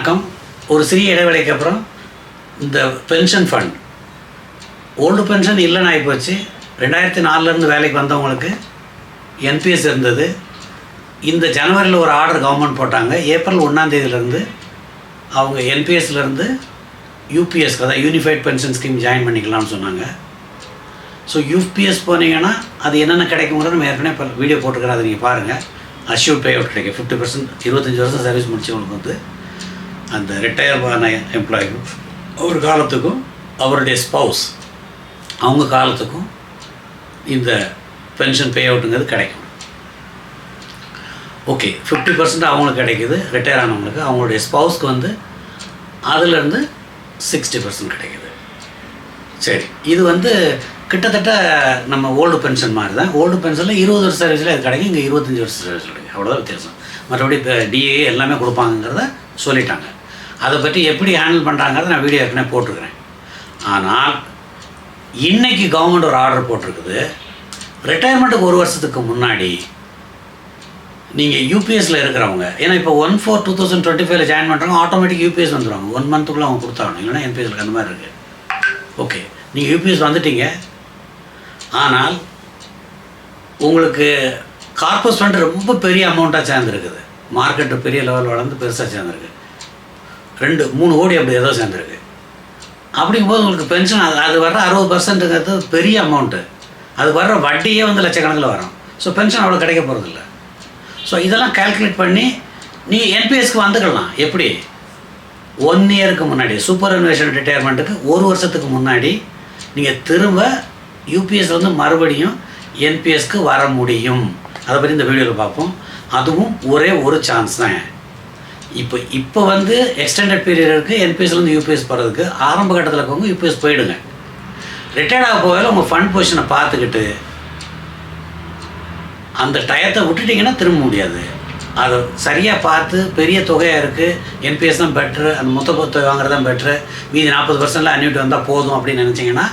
வணக்கம். ஒரு சிறிய இடைவேளைக்கு அப்புறம் இந்த பென்ஷன் ஃபண்ட் ஓல்டு பென்ஷன் இல்லைன்னு ஆகிப்போச்சு ரெண்டாயிரத்தி நாலுலேருந்து வேலைக்கு வந்தவங்களுக்கு என்பிஎஸ் இருந்தது. இந்த ஜனவரியில் ஒரு ஆர்டர் கவர்மெண்ட் போட்டாங்க. ஏப்ரல் ஒன்றாந்தேதியிலேருந்து அவங்க என்பிஎஸ்லேருந்து யூபிஎஸ் அதாவது யூனிஃபைட் பென்ஷன் ஸ்கீம் ஜாயின் பண்ணிக்கலாம்னு சொன்னாங்க. ஸோ யூபிஎஸ் போனீங்கன்னா அது என்னென்ன கிடைக்குங்கிறது நம்ம ஏற்கனவே இப்போ வீடியோ போட்டுக்கிறேன் அதை நீங்கள் பாருங்கள் அஷ்யூர் பே அவுட் கிடைக்கும். ஃபிஃப்டி பர்சன்ட் இருபத்தஞ்சி வருஷம் சர்வீஸ் முடிச்சவங்களுக்கு வந்து அந்த ரிட்டையர் பண்ண எம்ப்ளாயி ஒரு காலத்துக்கும் அவருடைய ஸ்பவுஸ் அவங்க காலத்துக்கும் இந்த பென்ஷன் பே அவுட்டுங்கிறது கிடைக்கும். ஓகே ஃபிஃப்டி பர்சன்ட் அவங்களுக்கு கிடைக்குது ரிட்டையர் ஆனவங்களுக்கு. அவங்களுடைய ஸ்பவுஸ்க்கு வந்து அதுலேருந்து சிக்ஸ்டி பர்சன்ட் கிடைக்குது. சரி இது வந்து கிட்டத்தட்ட நம்ம ஓல்டு பென்ஷன் மாதிரி தான் ஓல்டு பென்ஷனில் இருபது வருஷம் சர்வீஸில் இது கிடைக்கும் இங்கே இருபத்தஞ்சி வருஷம் சர்வீஸ் கிடைக்கும். அவ்வளோதான் வித்தியாசம். மற்றபடி இப்போ டிஏ எல்லாமே கொடுப்பாங்கங்கிறத சொல்லிட்டாங்க. அதை பற்றி எப்படி ஹேண்டில் பண்ணுறாங்கிறத நான் வீடியோ ஏற்கனவே போட்டிருக்கிறேன். ஆனால் இன்றைக்கி கவர்மெண்ட் ஒரு ஆர்டர் போட்டிருக்குது. ரிட்டையர்மெண்ட்டுக்கு ஒரு வருஷத்துக்கு முன்னாடி நீங்கள் யூபிஎஸ்சில் இருக்கிறவங்க ஏன்னா இப்போ one four two thousand twenty ஃபைவ்ல ஜாயின் பண்ணுறாங்க ஆட்டோமேட்டிக் யூபிஎஸ் வந்துடுவாங்க ஒன் மந்த்துக்குள்ளே அவங்க கொடுத்தாகணும் இல்லைன்னா என்பிஎஸ்ல அந்த மாதிரி இருக்குது ஓகே நீங்கள் யூபிஎஸ் வந்துட்டீங்க. ஆனால் உங்களுக்கு கார்பஸ் ஃபண்ட் ரொம்ப பெரிய அமௌண்ட்டாக சேர்ந்துருக்குது. மார்க்கெட்டு பெரிய லெவல் வளர்ந்து பெருசாக சேர்ந்துருக்கு. ரெண்டு மூணு கோடி அப்படி ஏதோ சேர்ந்துருக்கு. அப்படிங்கும்போது உங்களுக்கு பென்ஷன் அது அது வர்ற அறுபது பர்சன்ட்டுங்கிறது பெரிய அமௌண்ட்டு அது வர்ற வட்டியே வந்து லட்சக்கணக்கில் வரும். ஸோ பென்ஷன் அவ்வளோ கிடைக்க போகிறதில்ல ஸோ இதெல்லாம் கால்குலேட் பண்ணி நீ என்பிஎஸ்க்கு வந்துக்கலாம். எப்படி? ஒன் இயருக்கு முன்னாடி சூப்பர் அன்வேஷன் ரிட்டையர்மெண்ட்டுக்கு ஒரு வருஷத்துக்கு முன்னாடி நீங்கள் திரும்ப யூபிஎஸ்லேருந்து மறுபடியும் என்பிஎஸ்க்கு வர முடியும். அதை பற்றி இந்த வீடியோவில் பார்ப்போம். அதுவும் ஒரே ஒரு சான்ஸ் தான். இப்போ இப்போ வந்து எக்ஸ்டெண்டட் பீரியட் இருக்குது என்பிஎஸ்லேருந்து யூபிஎஸ் போகிறதுக்கு ஆரம்ப கட்டத்தில் இருக்கவங்க யூபிஎஸ் போயிடுங்க. ரிட்டையர்ட் ஆக போகையில் உங்கள் ஃபண்ட் பொசிஷனை பார்த்துக்கிட்டு அந்த டயத்தை விட்டுட்டிங்கன்னா திரும்ப முடியாது. அதை சரியாக பார்த்து பெரிய தொகையாக இருக்குது என்பிஎஸ் தான் பெட்ரு அந்த மொத்த தொகை வாங்குறது தான் பெட்ரு மீதி நாற்பது பர்சன்டில் அன்யூட்டி வந்தால் போதும் அப்படின்னு நினச்சிங்கன்னா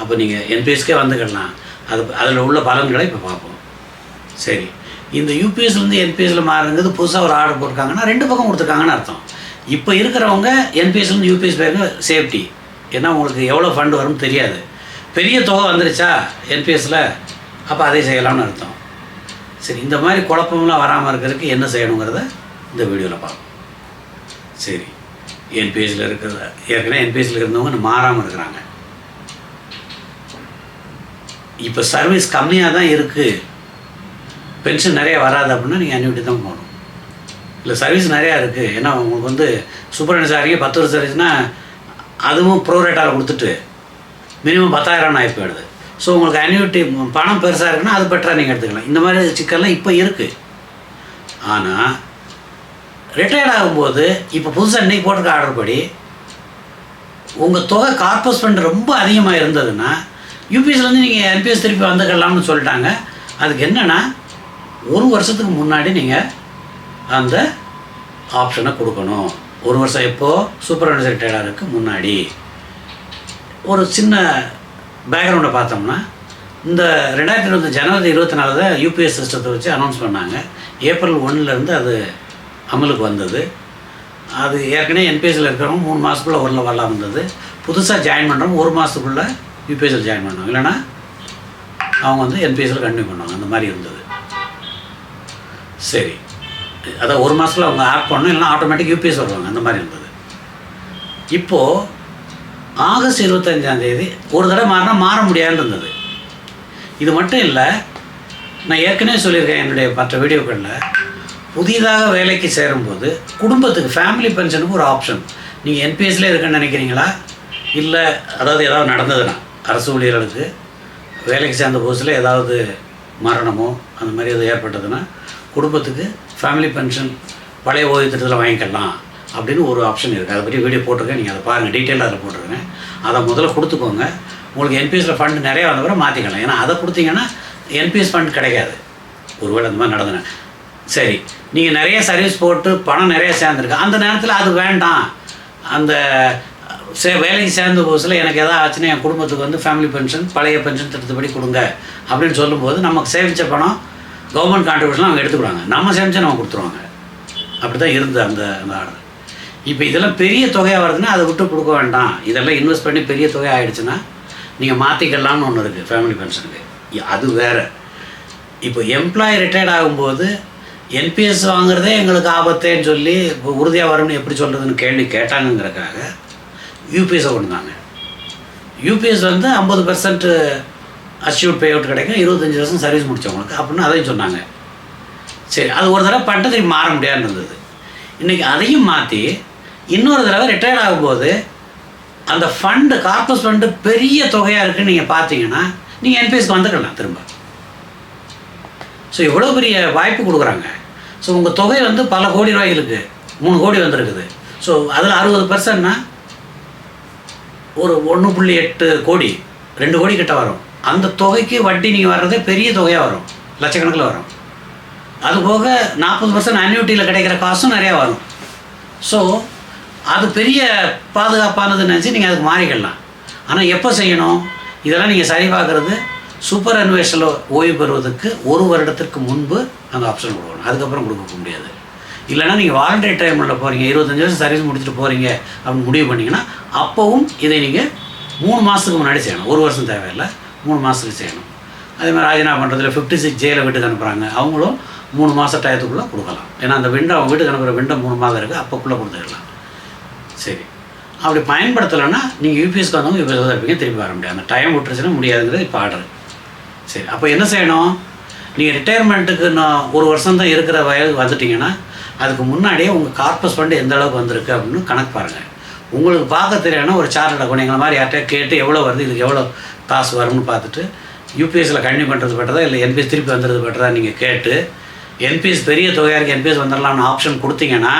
அப்போ நீங்கள் என்பிஎஸ்க்கே வந்துக்கிடலாம் அது அதில் உள்ள பலன்களை இப்போ பார்ப்போம். சரி. இந்த யூபிஎஸ்லேருந்து என்பிஎஸ்சில் மாறுங்கிறது புதுசாக ஒரு ஆர்டர் போட்டிருக்காங்கன்னா ரெண்டு பக்கம் கொடுத்துருக்காங்கன்னு அர்த்தம். இப்போ இருக்கிறவங்க என்பிஎஸ்லேருந்து யூபிஎஸ் பேங்க் சேஃப்டி ஏன்னா உங்களுக்கு எவ்வளோ ஃபண்டு வரும்னு தெரியாது. பெரிய தொகை வந்துருச்சா என்பிஎஸ்சில் அப்போ அதை செய்யலாம்னு அர்த்தம். சரி இந்த மாதிரி குழப்பம்லாம் வராமல் இருக்கிறதுக்கு என்ன செய்யணுங்கிறத இந்த வீடியோவில் பார்ப்போம். சரி என்பிஎஸ்சில் இருக்கிறத ஏற்கனவே என்பிஎஸ்சில் இருந்தவங்க மாறாமல் இருக்கிறாங்க. இப்போ சர்வீஸ் கம்மியாக தான் இருக்குது பென்ஷன் நிறைய வராது அப்படின்னா நீங்கள் அன்யூட்டி தான் போகணும் இல்லை சர்வீஸ் நிறையா இருக்குது ஏன்னா உங்களுக்கு வந்து சூப்பரண்ட் சாரிக்கு பத்து வருஷம் சர்வீஸ்னால் அதுவும் ப்ரோரேட்டாவில் கொடுத்துட்டு மினிமம் பத்தாயிரம் ஆகி போயிடுது. ஸோ உங்களுக்கு அன்யூட்டி பணம் பெருசாக இருக்குன்னா அது பெட்டராக நீங்கள் எடுத்துக்கலாம். இந்த மாதிரி சிக்கல்லாம் இப்போ இருக்குது ஆனால் ரிட்டையர்ட் ஆகும்போது இப்போ புதுசாக இன்றைக்கி போட்டிருக்க ஆர்டர் படி உங்கள் தொகை கார்பஸ் ஃபண்ட் ரொம்ப அதிகமாக இருந்ததுன்னா யூபிஎஸ்லேருந்து நீங்கள் என்பிஎஸ் திருப்பி வந்துக்கலாம்னு சொல்லிட்டாங்க. அதுக்கு என்னென்னா ஒரு வருஷத்துக்கு முன்னாடி நீங்கள் அந்த ஆப்ஷனை கொடுக்கணும். ஒரு வருஷம் எப்போது சூப்பர்வைசர் ரிட்டையர்டாருக்கு முன்னாடி. ஒரு சின்ன பேக்ரவுண்டை பார்த்தோம்னா இந்த ரெண்டாயிரத்தி இருபது ஜனவரி இருபத்தி நாலு தான் யூபிஎஸ் சிஸ்டத்தை வச்சு அனௌன்ஸ் பண்ணாங்க. ஏப்ரல் ஒன்றுலேருந்து அது அமலுக்கு வந்தது. அது ஏற்கனவே என்பிஎஸ்சில் இருக்கிறவங்க மூணு மாதத்துக்குள்ளே ஒரு வரலாம் வந்தது. புதுசாக ஜாயின் பண்ணுறவங்க ஒரு மாதத்துக்குள்ளே யூபிஎஸ்சில் ஜாயின் பண்ணுவாங்க. இல்லைன்னா அவங்க வந்து என்பிஎஸ்சில் கண்டினியூ பண்ணுவாங்க. அந்த மாதிரி இருந்தது. சரி. அதான் ஒரு மாதத்தில் அவங்க ஆட் பண்ணணும் இல்லைன்னா ஆட்டோமேட்டிக் யூபிஎஸ் வருவாங்க அந்த மாதிரி இருந்தது. இப்போது ஆகஸ்ட் இருபத்தஞ்சாந்தேதி ஒரு தடவை மாறினா மாற முடியாதுன்னு இருந்தது. இது மட்டும் இல்லை நான் ஏற்கனவே சொல்லியிருக்கேன் என்னுடைய மற்ற வீடியோக்களில் புதிதாக வேலைக்கு சேரும்போது குடும்பத்துக்கு ஃபேமிலி பென்ஷனுக்கு ஒரு ஆப்ஷன் நீங்கள் என்பிஎஸ்லேயே இருக்குன்னு நினைக்கிறீங்களா? இல்லை அதாவது ஏதாவது நடந்ததுன்னா அரசு ஊழியர்களுக்கு வேலைக்கு சேர்ந்த புதுசில் ஏதாவது மரணமோ அந்த மாதிரி எதுவும் ஏற்பட்டதுன்னா குடும்பத்துக்கு ஃபேமிலி பென்ஷன் பழைய ஓய்வு திட்டத்தில் வாங்கிக்கலாம் அப்படின்னு ஒரு ஆப்ஷன் இருக்குது அதை பற்றி வீடியோ போட்டிருக்கேன். நீங்கள் அதை பாருங்கள் டீட்டெயிலாக அதில் போட்டிருக்கேன். அதை முதல்ல கொடுத்துக்கோங்க. உங்களுக்கு என்பிஎஸ்சில் ஃபண்ட் நிறையா வந்த பிறகு மாற்றிக்கலாம் ஏன்னா அதை கொடுத்தீங்கன்னா என்பிஎஸ் ஃபண்ட் கிடைக்காது. ஒருவேளை அந்த மாதிரி நடந்தன சரி. நீங்கள் நிறைய சர்வீஸ் போட்டு பணம் நிறைய சேர்ந்துருக்கு. அந்த நேரத்தில் அது வேண்டாம். அந்த சே வேலைக்கு சேர்ந்த புதுசில் எனக்கு எதாவது ஆச்சுன்னா என் குடும்பத்துக்கு வந்து ஃபேமிலி பென்ஷன் பழைய பென்ஷன் திட்டத்தபடி கொடுங்க. அப்படின்னு சொல்லும்போது நமக்கு சேமித்த பணம் கவர்மெண்ட் கான்ட்ரிபியூஷன் அவங்க எடுத்துக்கிறாங்க. நம்ம செஞ்சு நம்ம கொடுத்துருவாங்க. அப்படி தான் இருந்தது அந்த அந்த ஆர்டர் இப்போ இதெல்லாம் பெரிய தொகையாக வருதுன்னா அதை விட்டு கொடுக்க வேண்டாம். இதெல்லாம் இன்வெஸ்ட் பண்ணி பெரிய தொகை ஆகிடுச்சுன்னா நீங்கள் மாற்றிக்கலாம்னு ஒன்று இருக்குது ஃபேமிலி பென்ஷனுக்கு அது வேறு. இப்போ எம்ப்ளாயி ரிட்டையர்ட் ஆகும்போது என்பிஎஸ் வாங்குறதே எங்களுக்கு ஆபத்தேன்னு சொல்லி இப்போ உறுதியாக வரும்னு எப்படி சொல்கிறதுன்னு கேள்வி கேட்டாங்கங்கிறக்காக யூபிஎஸை கொண்டு வந்தாங்க யூபிஎஸ் வந்து ஐம்பது பர்சன்ட்டு அஷ்யூட் பே அவுட் கிடைக்கும். இருபத்தஞ்சி வருஷம் சர்வீஸ் முடிச்சவங்களுக்கு. அப்படின்னு அதையும் சொன்னாங்க. சரி அது ஒரு தடவை பண்ணிட்டு மாற முடியாதுன்னு இருந்தது. இன்றைக்கி அதையும் மாற்றி இன்னொரு தடவை ரிட்டையர்ட் ஆகும்போது அந்த ஃபண்டு கார்பஸ் ஃபண்டு பெரிய தொகையாக இருக்குன்னு நீங்கள் பார்த்தீங்கன்னா நீங்கள் என்பிஎஸ்க்கு வந்துக்கலாம் திரும்ப. ஸோ எவ்வளோ பெரிய வாய்ப்பு கொடுக்குறாங்க. ஸோ உங்கள் தொகை வந்து பல கோடி ரூபாய் இருக்குது மூணு கோடி வந்திருக்குது. ஸோ அதில் அறுபது பர்சன்ட்னா ஒரு ஒன்று புள்ளி எட்டு கோடி ரெண்டு கோடி கிட்ட வரும். அந்த தொகைக்கு வட்டி நீங்கள் வர்றதே பெரிய தொகையாக வரும். லட்சக்கணக்கில் வரும். அது போக நாற்பது பர்சன்ட் அன்யூட்டியில் கிடைக்கிற காசும் நிறையா வரும். ஸோ அது பெரிய பாதுகாப்பானது நினச்சி நீங்கள் அதுக்கு மாறிக்கலாம். ஆனால் எப்போ செய்யணும்? இதெல்லாம் நீங்கள் சரி பார்க்குறது சூப்பர் அன்வேஷனில் ஓய்வு பெறுவதற்கு ஒரு வருடத்திற்கு முன்பு அந்த ஆப்ஷன் கொடுக்கணும். அதுக்கப்புறம் கொடுக்க முடியாது. இல்லைன்னா நீங்கள் வாலண்டரி டைமில் போகிறீங்க இருபத்தஞ்சி வருஷம் சர்வீஸ் முடிச்சுட்டு போகிறீங்க அப்படின்னு முடிவு பண்ணிங்கன்னா அப்போவும் இதை நீங்கள் மூணு மாதத்துக்கு முன்னாடி செய்யணும். ஒரு வருஷம் தேவையில்லை. மூணு மாதத்துக்கு செய்யணும் அதே மாதிரி ராஜினாமா பண்ணுறதுல ஃபிஃப்டி சிக்ஸ் ஜேயில் வீட்டுக்கு அனுப்புகிறாங்க அவங்களும் மூணு மாத டயத்துக்குள்ளே கொடுக்கலாம். ஏன்னா அந்த விண்டோ அவங்க வீட்டுக்கு அனுப்புகிற விண்டோ மூணு மாதம் இருக்குது அப்போக்குள்ளே கொடுத்துக்கலாம். சரி. அப்படி பயன்படுத்தலைன்னா நீங்கள் யூபிஎஸ்க்கு வந்தவங்க யூபிஎஸ் தான் இருப்பீங்க. வர முடியாது. அந்த டைம் விட்டுருச்சுன்னா முடியாதுங்கிறது இப்போ ஆர்டர் சரி. அப்போ என்ன செய்யணும்? நீங்கள் ரிட்டையர்மெண்ட்டுக்கு நான் ஒரு வருஷம் தான் இருக்கிற வயது வந்துட்டீங்கன்னா அதுக்கு முன்னாடியே உங்கள் கார்பஸ் ஃபண்டு எந்த அளவுக்கு வந்திருக்கு அப்படின்னு கணக்கு பாருங்கள் உங்களுக்கு பார்க்க தெரியலன்னா ஒரு சார்ட் அக்கௌண்ட் எங்களை மாதிரி யார்கிட்ட கேட்டு எவ்வளோ வருது இதுக்கு எவ்வளோ காசு வரும்னு பார்த்துட்டு யூபிஎஸ்சில் கண்டினியூ பண்ணுறது பெட்டரா இல்லை என்பிஎஸ் திருப்பி வந்துடுறது பெட்டரா நீங்கள் கேட்டு என்பிஎஸ் பெரிய தொகையாக இருக்குது என்பிஎஸ் வந்துடலாம்னு ஆப்ஷன் கொடுத்தீங்கன்னா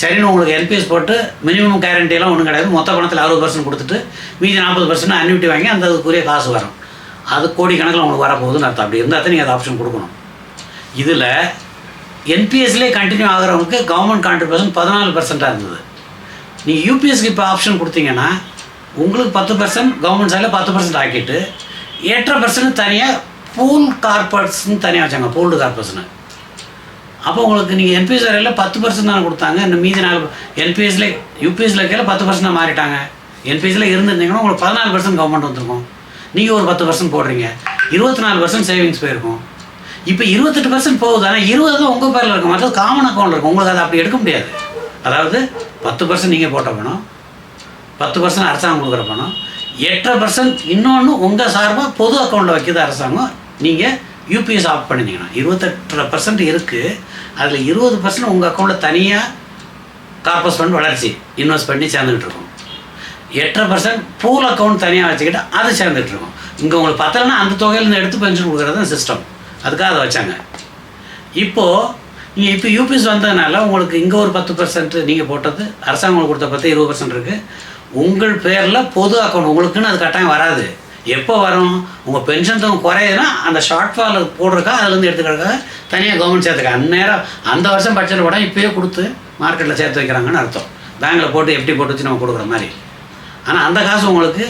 சரின்னு உங்களுக்கு என்பிஎஸ் போட்டு மினிமம் கேரண்டியெல்லாம் ஒன்றும் கிடையாது. மொத்த பணத்தில் அறுபது பர்சன்ட் கொடுத்துட்டு மீதி நாற்பது பர்சன்ட் அன்யூட்டி வாங்கி அந்த அதுக்குரிய காசு வரும். அது கோடிக்கணக்கில் உங்களுக்கு வரப்போகுதுன்னு அர்த்தம். அப்படி இருந்தால் தான் நீங்கள் அந்த ஆப்ஷன் கொடுக்கணும். இதில் என்பிஎஸ்லேயே கண்டினியூ ஆகிறவங்களுக்கு கவர்மெண்ட் கான்ட்ரிபியூஷன் பதினாலு பர்சண்ட்டாக இருந்தது. நீங்கள் யூபிஎஸ்க்கு இப்போ ஆப்ஷன் கொடுத்தீங்கன்னா உங்களுக்கு பத்து பர்சன்ட் கவர்மெண்ட் சைடில் பத்து பர்சன்ட் ஆக்கிட்டு எட்டரை பர்சன்ட் தனியாக பூல் கார்பரேட்ஸ்னு தனியாக வச்சாங்க பூல்டு கார்பரேஷனு அப்போ உங்களுக்கு நீங்கள் என்பிஎஸ் வரையில் பத்து பர்சன்ட் தானே கொடுத்தாங்க இந்த மீதி நாலு என்பிஎஸ்ல யூபிஎஸ்ல இருக்கையில பத்து பர்சன்ட் மாறிட்டாங்க. என்பிஎஸ்ல இருந்திருந்தீங்கன்னா உங்களுக்கு பதினாலு பர்சன்ட் கவர்மெண்ட் வந்திருக்கும். நீங்கள் ஒரு பத்து பர்சன்ட் போடுறீங்க. இருபத்தி நாலு பர்சன்ட் சேவிங்ஸ் போயிருக்கும். இப்போ இருபத்தெட்டு பர்சன்ட் போகுது ஆனால் இருபது தான் உங்கள் பேரில் இருக்கும். மற்றது காமன் அக்கௌண்ட் இருக்கும். உங்களுக்கு அதை அப்படி எடுக்க முடியாது. அதாவது பத்து பர்சன்ட் நீங்கள் போட்ட பணம் பத்து பர்சன்ட் அரசாங்கம் கொடுக்குற பணம். எட்டரை பர்சன்ட் இன்னொன்று உங்கள் சார்பாக பொது அக்கௌண்ட்டில் வைக்கிறது அரசாங்கம். நீங்கள் யூபிஎஸ் ஆஃப் பண்ணிட்டீங்கன்னா இருபத்தெட்டரை பர்சன்ட் இருக்குது அதில் இருபது பர்சன்ட் உங்கள் அக்கௌண்ட்டில் தனியாக கார்பஸ் ஃபண்ட் வளர்ச்சி இன்வெஸ்ட் பண்ணி சேர்ந்துக்கிட்டு இருக்கும். எட்டரை பர்சன்ட் பூல் அக்கௌண்ட் தனியாக வச்சுக்கிட்டு அது சேர்ந்துட்டு இருக்கும். இங்கே உங்களுக்கு பத்தலைன்னா அந்த தொகையிலேருந்து எடுத்து பென்ஷன் கொடுக்குறது தான் சிஸ்டம் அதுக்காக அதை வச்சாங்க. இப்போது நீங்கள் இப்போ யூபிஎஸ் வந்ததுனால உங்களுக்கு இங்கே ஒரு பத்து பர்சன்ட் நீங்கள் போட்டது அரசாங்கம் கொடுத்த பத்து இருபது பர்சன்ட் இருக்குது உங்கள் பேரில் பொது அக்கௌண்ட் உங்களுக்குன்னு அது கட்டாயம் வராது. எப்போ வரும்? உங்கள் பென்ஷன் தொகை குறையுதுன்னா அந்த ஷார்ட் ஃபால் போடுறக்கா அதுலேருந்து எடுத்துக்கிறக்கா தனியாக கவர்மெண்ட் சேர்த்துக்க. அந்நேரம் அந்த வருஷம் பட்ஜெட் கூட இப்போயே கொடுத்து மார்க்கெட்டில் சேர்த்து வைக்கிறாங்கன்னு அர்த்தம். பேங்கில் போட்டு எப்படி போட்டு வச்சு நம்ம கொடுக்குற மாதிரி. ஆனால் அந்த காசு உங்களுக்கு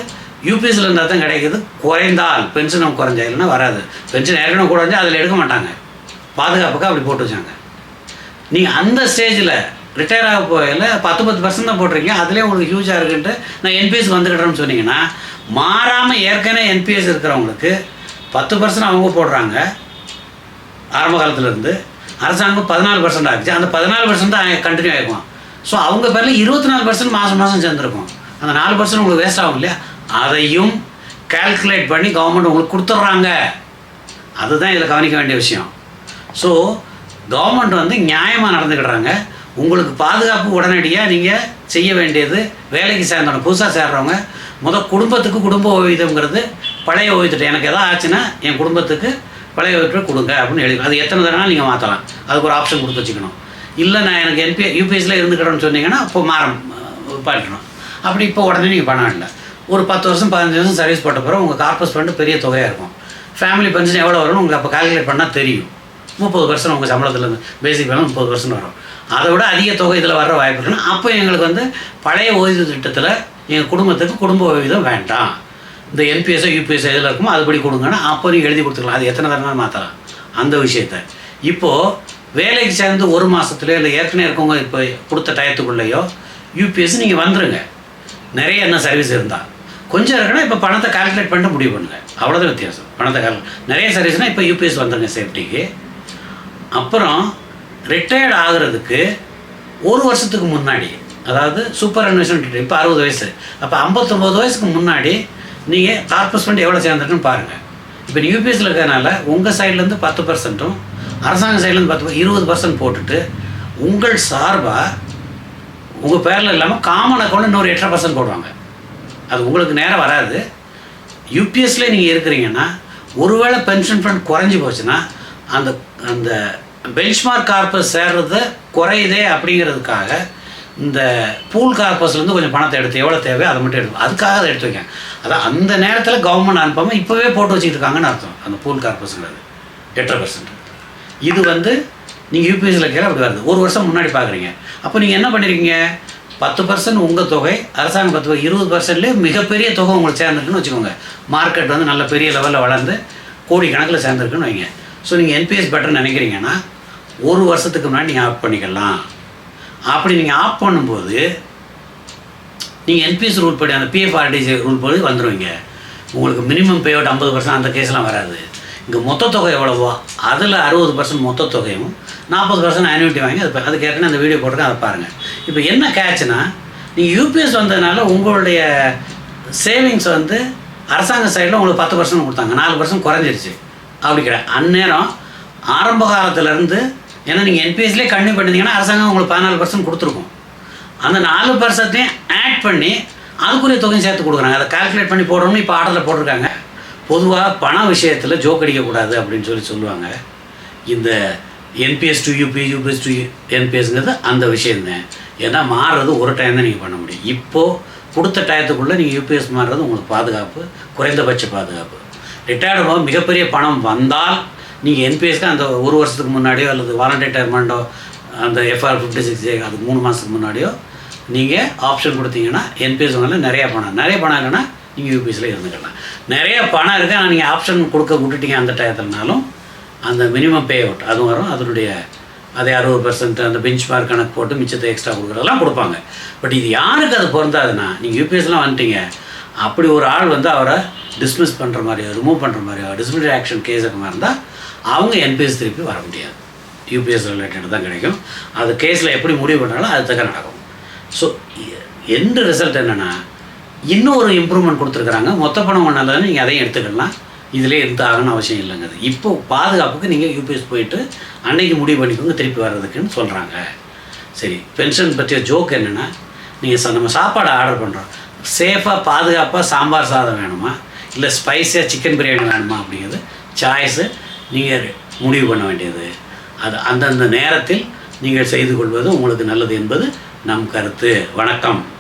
யூபிஎஸ்சில் இருந்தால் தான் கிடைக்குது. குறைந்தால் பென்ஷன் நம்ம குறைஞ்சா இல்லைன்னா வராது. பென்ஷன் ஏற்கனவே குறைஞ்சா அதில் எடுக்க மாட்டாங்க. பாதுகாப்புக்கு அப்படி போட்டு வச்சாங்க. நீங்கள் அந்த ஸ்டேஜில் ரிட்டையர் ஆக போகல பத்து பத்து பர்சன்ட் தான் போட்டிருக்கீங்க. அதுலேயே உங்களுக்கு ஹியூஜாக இருக்குன்ட்டு நான் என்பிஎஸ் வந்துக்கிட்டேன்னு சொன்னீங்கன்னா மாறாமல் ஏற்கனவே என்பிஎஸ் இருக்கிறவங்களுக்கு பத்து பர்சன்ட் அவங்க போடுறாங்க. ஆரம்ப காலத்துலேருந்து அரசாங்கம் பதினாலு பர்சன்ட் ஆகிச்சு. அந்த பதினாலு பர்சன்ட் தான் கண்டினியூ ஆகிருக்கும் ஸோ அவங்க பேரில் இருபத்தி நாலு பர்சன்ட் மாதம் மாதம் சேர்ந்துருக்கும். அந்த நாலு பர்சன்ட் உங்களுக்கு வேஸ்ட் ஆகும் இல்லையா? அதையும் கால்குலேட் பண்ணி கவர்மெண்ட் உங்களுக்கு கொடுத்துட்றாங்க அதுதான் இதில் கவனிக்க வேண்டிய விஷயம். ஸோ கவர்மெண்ட் வந்து நியாயமாக நடந்துக்கிடுறாங்க. உங்களுக்கு பாதுகாப்பு உடனடியாக நீங்கள் செய்ய வேண்டியது. வேலைக்கு சேர்ந்தோம் புதுசாக சேர்றவங்க முதல் குடும்பத்துக்கு குடும்ப ஓய்வூதியம்ங்கிறது பழைய ஓய்வூதியம். எனக்கு எதாவது ஆச்சுன்னா என் குடும்பத்துக்கு பழைய ஓய்வூதியம் கொடுங்க அப்படின்னு எழுதி அது எத்தனை தடவை நீங்கள் மாற்றலாம் அதுக்கு ஒரு ஆப்ஷன் கொடுத்து வச்சுக்கணும். இல்லை நான் எனக்கு என்பி யூபிஎஸ்சியில் இருந்துக்கிறேன்னு சொன்னீங்கன்னா இப்போ மாறம். பண்ணிடணும் அப்படி இப்போ உடனே நீங்கள் பண்ண வேண்டாம் ஒரு பத்து வருஷம் பதினஞ்சு வருஷம் சர்வீஸ் போட்ட பிறகு உங்கள் கார்பஸ் ஃபண்டு பெரிய தொகையாக இருக்கும். ஃபேமிலி பென்ஷன் எவ்வளோ வரும்னு உங்களுக்கு அப்போ கால்குலேட் பண்ணால் தெரியும். முப்பது பர்சன்ட் உங்கள் சம்பளத்துலேருந்து பேசிக் வேணும் முப்பது பர்சன்ட் வரும். அதை விட அதிக தொகை இதில் வர வாய்ப்பு இருக்குன்னா அப்போ எங்களுக்கு வந்து பழைய ஓய்வு திட்டத்தில் எங்கள் குடும்பத்துக்கு குடும்ப ஓய்வுதான் வேண்டாம். இந்த என்பிஎஸ்ஓ யூபிஎஸ் எதில் இருக்குமோ அதுபடி கொடுங்கன்னா அப்போ நீங்கள் எழுதி கொடுத்துக்கலாம். அது எத்தனை தடவை மாற்றலாம் அந்த விஷயத்த. இப்போது வேலைக்கு சேர்ந்து ஒரு மாதத்துலையோ இல்லை ஏற்கனவே இருக்கவங்க இப்போ கொடுத்த டயத்துக்குள்ளேயோ யூபிஎஸ் நீங்கள் வந்துடுங்க நிறைய என்ன சர்வீஸ் இருந்தால் கொஞ்சம் இருக்குன்னா இப்போ பணத்தை கால்குலேட் பண்ணிட்டு முடிவு பண்ணுங்க. அவ்வளோதான் வித்தியாசம். பணத்தை கால் நிறைய சர்வீஸ்னால் இப்போ யூபிஎஸ் வந்துடுங்க சேஃப்டிக்கு அப்புறம் ரிட்டையர்ட் ஆகுறதுக்கு ஒரு வருஷத்துக்கு முன்னாடி அதாவது சூப்பர் அன்வெஸ்ட்மெண்ட் இப்போ அறுபது வயசு. அப்போ ஐம்பத்தொம்போது வயசுக்கு முன்னாடி நீங்கள் கார்பஸ் ஃபண்ட் எவ்வளோ சேர்ந்துட்டுன்னு பாருங்கள் இப்போ யூபிஎஸ்சில் இருக்கிறதுனால உங்கள் சைட்லேருந்து பத்து பர்சன்ட்டும் அரசாங்க சைட்லேருந்து பத்து இருபது பர்சன்ட் போட்டுட்டு உங்கள் சார்பாக உங்கள் பேரில் இல்லாமல் காமன் அக்கௌண்ட் இன்னொரு எட்டரை பர்சன்ட் போடுவாங்க. அது உங்களுக்கு நேரம் வராது. யூபிஎஸ்ல நீங்கள் இருக்கிறீங்கன்னா ஒருவேளை பென்ஷன் ஃபண்ட் குறைஞ்சி போச்சுன்னா அந்த அந்த பெஞ்ச்மார்க் கார்பஸ் சேர்றது குறையுதே அப்படிங்கிறதுக்காக இந்த பூல் கார்பஸ்லேருந்து கொஞ்சம் பணத்தை எடுத்து எவ்வளோ தேவையோ அதை மட்டும் எடுத்து அதுக்காக அதை எடுத்து வைக்கேன் அதான் அந்த நேரத்தில் கவர்மெண்ட் அனுப்பாமல் இப்போவே போட்டு வச்சுட்டு இருக்காங்கன்னு அர்த்தம் அந்த பூல் கார்பஸ்ங்கிறது எட்டரை பர்சன்ட் இது வந்து நீங்கள் யூபிஎஸ்சியில் கீழே அப்படி வருது. ஒரு வருஷம் முன்னாடி பார்க்குறீங்க அப்போ நீங்கள் என்ன பண்ணியிருக்கீங்க பத்து பர்சன்ட் உங்கள் தொகை அரசாங்கம் பத்து இருபது பர்சன்ட்லேயே மிகப்பெரிய தொகை உங்களுக்கு சேர்ந்துருக்குன்னு வச்சுக்கோங்க. மார்க்கெட் வந்து நல்ல பெரிய லெவலில் வளர்ந்து கோடி கணக்கில் சேர்ந்துருக்குன்னு வைங்க. ஸோ நீங்கள் என்பிஎஸ் பெட்டர்னு நினைக்கிறீங்கன்னா ஒரு வருஷத்துக்கு முன்னாடி நீங்கள் ஆஃப் பண்ணிக்கலாம். அப்படி நீங்கள் ஆஃப் பண்ணும்போது நீங்கள் என்பிஎஸ் ரூல் படி அந்த பிஎஃப் ஆர்டிசி ரூல் படி வந்துடுவீங்க உங்களுக்கு மினிமம் பே அவுட் ஐம்பது பர்சன்ட் அந்த கேஸ்லாம் வராது. இங்கே மொத்த தொகை எவ்வளவோ அதில் அறுபது பர்சன்ட் மொத்த தொகையும் நாற்பது பர்சன்ட் ஆன்யூட்டி வாங்கி அது அது ஏற்கனவே அந்த வீடியோ போட்டிருக்கேன் அதை பாருங்கள் இப்போ என்ன கேட்ச்னா நீங்கள் யூபிஎஸ் வந்ததுனால உங்களுடைய சேவிங்ஸ் வந்து அரசாங்க சைடில் உங்களுக்கு பத்து பர்சன்ட் கொடுத்தாங்க. நாலு பர்சன்ட் குறைஞ்சிருச்சு. அப்படி கிடையாது. அந்நேரம் ஆரம்ப காலத்திலேருந்து ஏன்னா நீங்கள் என்பிஎஸ்லேயே கண்டினியூ பண்ணிருந்தீங்கன்னா அரசாங்கம் உங்களுக்கு பதினாலு பர்சன்ட் கொடுத்துருக்கும். அந்த நாலு பர்சன்ட்டையும் ஆட் பண்ணி அதுக்குரிய தொகையும் சேர்த்து கொடுக்குறாங்க. அதை கால்குலேட் பண்ணி போடணும்னு இப்போ ஆர்டரில் போட்டிருக்காங்க. பொதுவாக பண விஷயத்தில் ஜோக் அடிக்கக்கூடாது அப்படின்னு சொல்லி சொல்லுவாங்க. இந்த NPS to UP UPS to என்பிஎஸ்ங்கிறது அந்த விஷயந்தேன் ஏன்னா மாறுறது ஒரு டைம் தான் நீங்கள் பண்ண முடியும். இப்போது கொடுத்த டயத்துக்குள்ளே நீங்கள் யூபிஎஸ் மாறுறது உங்களுக்கு பாதுகாப்பு குறைந்தபட்ச பாதுகாப்பு. ரிட்டையர்டு போக மிகப்பெரிய பணம் வந்தால் நீங்கள் என்பிஎஸ்க்கு அந்த ஒரு வருஷத்துக்கு முன்னாடியோ அல்லது வாலண்டரி ரிட்டையர்மெண்ட்டோ அந்த எஃப்ஆர் ஃபிஃப்டி சிக்ஸ் அது மூணு மாதத்துக்கு முன்னாடியோ நீங்கள் ஆப்ஷன் கொடுத்தீங்கன்னா என்பிஎஸ் உங்களில் நிறைய பணம் நிறைய பணம் இல்லைன்னா நீங்கள் யூபிஎஸ்சில் இருந்துக்கலாம். நிறைய பணம் இருக்குது ஆனால் நீங்கள் ஆப்ஷன் கொடுக்க விட்டுட்டீங்க அந்த டயத்துலனாலும் அந்த மினிமம் பே அவுட் அதுவும் வரும். அதனுடைய அதே அறுபது பர்சன்ட் அந்த பெஞ்ச் மார்க் கணக்கு போட்டு மிச்சத்தை எக்ஸ்ட்ரா கொடுக்குறதெல்லாம் கொடுப்பாங்க. பட் இது யாருக்கு அது பொருந்தாதுன்னா நீங்கள் யூபிஎஸ்லாம் வந்துட்டீங்க அப்படி ஒரு ஆள் வந்து அவரை டிஸ்மிஸ் பண்ணுற மாதிரியோ ரிமூவ் பண்ணுற மாதிரியோ டிசிப்ளினரி ஆக்ஷன் கேஸ் மாதிரி இருந்தால் அவங்க என்பிஎஸ் திருப்பி வர முடியாது. யூபிஎஸ் ரிலேட்டட் தான் கிடைக்கும். அது கேஸில் எப்படி முடிவு பண்ணாலும் அது தக்க நடக்கும். ஸோ எந்த ரிசல்ட் என்னென்னா இன்னும் ஒரு இம்ப்ரூவ்மெண்ட் கொடுத்துருக்குறாங்க. மொத்த பணம் ஒன்றால் நீங்கள் அதையும் எடுத்துக்கலாம். இதிலே இருந்து ஆகணும்னு அவசியம் இல்லைங்கிறது. இப்போ பாதுகாப்புக்கு நீங்கள் யூபிஎஸ் போயிட்டு அன்னைக்கு முடிவு பண்ணிக்கோங்க திருப்பி வர்றதுக்குன்னு சொல்கிறாங்க சரி பென்ஷன் பற்றிய ஜோக் என்னென்னா நீங்கள் ச நம்ம சாப்பாடு ஆர்டர் பண்ணுறோம் சேஃபாக பாதுகாப்பாக சாம்பார் சாதம் வேணுமா? இல்லை ஸ்பைஸியாக சிக்கன் பிரியாணி வேணுமா அப்படிங்கிறது சாய்ஸு நீங்கள் முடிவு பண்ண வேண்டியது. அது அந்தந்த நேரத்தில் நீங்கள் செய்து கொள்வது உங்களுக்கு நல்லது என்பது நம் கருத்து. வணக்கம்.